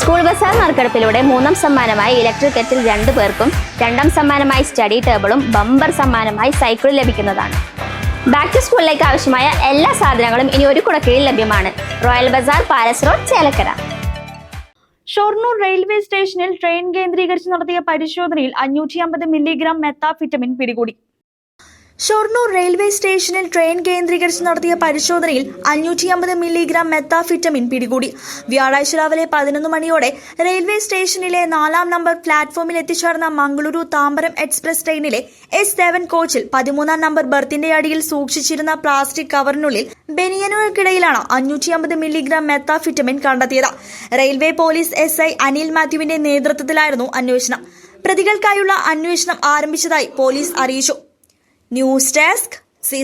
School Bazar നറുക്കെടുപ്പിലൂടെ മൂന്നാം സമ്മാനമായി ഇലക്ട്രിക് കെറ്റിൽ രണ്ടു പേർക്കും രണ്ടാം സമ്മാനമായി സ്റ്റഡി ടേബിളും ബമ്പർ സമ്മാനമായി സൈക്കിളും ലഭിക്കുന്നതാണ്. ബാക്ക് ടു സ്കൂളിലേക്ക് ആവശ്യമായ എല്ലാ സാധനങ്ങളും ഇനി ഒരു കുടക്കീഴിൽ ലഭ്യമാണ്. Royal bazaar palace road Chelakkara. Shoranur railway സ്റ്റേഷനിൽ ട്രെയിൻ കേന്ദ്രീകരിച്ച് നടത്തിയ പരിശോധനയിൽ അഞ്ഞൂറ്റി അമ്പത് മില്ലിഗ്രാം മെത്താഫിറ്റമിൻ പിടികൂടി. ഷൊർണൂർ റെയിൽവേ സ്റ്റേഷനിൽ ട്രെയിൻ കേന്ദ്രീകരിച്ച് നടത്തിയ പരിശോധനയിൽ അഞ്ഞൂറ്റി അമ്പത് മില്ലിഗ്രാം മെത്താഫിറ്റമിൻ പിടികൂടി. വ്യാഴാഴ്ച രാവിലെ പതിനൊന്ന് മണിയോടെ റെയിൽവേ സ്റ്റേഷനിലെ നാലാം നമ്പർ പ്ലാറ്റ്ഫോമിൽ എത്തിച്ചേർന്ന മംഗളൂരു താമ്പരം എക്സ്പ്രസ് ട്രെയിനിലെ എസ് സെവൻ കോച്ചിൽ പതിമൂന്നാം നമ്പർ ബർത്തിന്റെ അടിയിൽ സൂക്ഷിച്ചിരുന്ന പ്ലാസ്റ്റിക് കവറിനുള്ളിൽ ബെനിയനുകൾക്കിടയിലാണ് അഞ്ഞൂറ്റി അമ്പത് മില്ലിഗ്രാം മെത്താഫിറ്റമിൻ കണ്ടെത്തിയത്. Railway police S I Anil മാത്യുവിന്റെ നേതൃത്വത്തിലായിരുന്നു അന്വേഷണം. പ്രതികൾക്കായുള്ള അന്വേഷണം ആരംഭിച്ചതായി പോലീസ് അറിയിച്ചു. News desk C